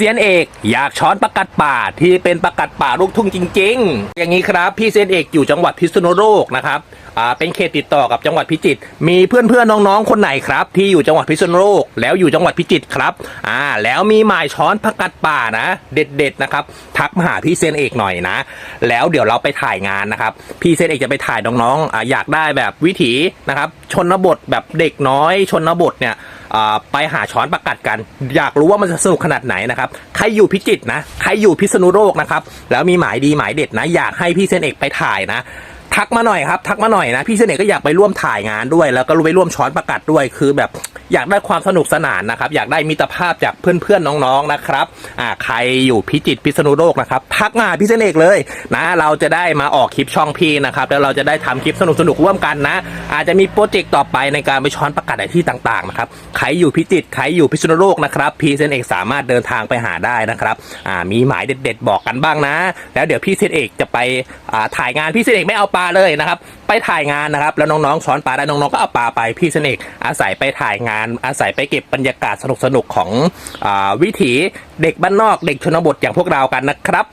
ซียนเอกอยากช้อนประกัดป่าที่เป็นประกัดป่าลูกทุ่งจริง ๆ อย่างนี้ครับพี่เซียนเอกอยู่จังหวัดพิษณุโลกนะครับอ่าเป็นเขตติดต่อกับจังหวัดพิจิตรมีเพื่อนๆน้องๆคนไหนครับ ที่อยู่จังหวัดพิษณุโลกแล้วอยู่จังหวัดพิจิตรครับอ่าแล้วมีหมายช้อนประกัดป่านะ เด็ดๆนะครับทักมาหาพี่เซียนเอกหน่อยนะ แล้วเดี๋ยวเราไปถ่ายงานนะครับพี่เซียนเอกจะไปถ่ายน้องๆออยากได้แบบวิถีนะครับชนบทแบบเด็กน้อยชนบทเนี่ย ไปหาช้อนประกัดกัน อยากรู้ว่ามันจะสนุกขนาดไหนนะครับ ใครอยู่พิจิตรนะ ใครอยู่พิษณุโลกนะครับ แล้วมีหมายดีหมายเด็ดนะ อยากให้พี่เซนเอกไปถ่ายนะ ทักมาหน่อยครับ ทักมาหน่อยนะ พี่เซนเอกก็อยากไปร่วมถ่ายงานด้วย แล้วก็ไปร่วมช้อนประกัดด้วย คือแบบอยากได้ความสนุกสนานนะครับ อยากได้มิตรภาพจากเพื่อนๆน้องๆนะครับ อ่าใครอยู่พิจิตรพิษณุโลกนะครับ ทักมาพี่เซนเอกเลยนะ เราจะได้มาออกคลิปช่องพี่นะครับ แล้วเราจะได้ทำคลิปสนุกๆร่วมกันนะ อาจจะมีโปรเจกต์ต่อไปในการไปช้อนประกาศในที่ต่างๆนะครับ ใครอยู่พิจิตร ใครอยู่พิษณุโลกนะครับพี่เซนเอกสามารถเดินทางไปหาได้นะครับ อ่ามีหมายเด็ด ๆ บอกกันบ้างนะ แล้วเดี๋ยวพี่เซนเอกจะไปอ่าถ่ายงานพี่เซนเอกไม่เอาไปลาเลยนะครับ ไปถ่ายงานนะครับ แล้วน้องๆช้อนปลาได้น้องๆก็เอาปลาไปพี่เซนเอกอาศัยไปถ่ายงาน อาศัยไปเก็บบรรยากาศสนุกๆของอวิถีเด็กบ้านนอกเด็กชนบทอย่างพวกเรากันนะครับ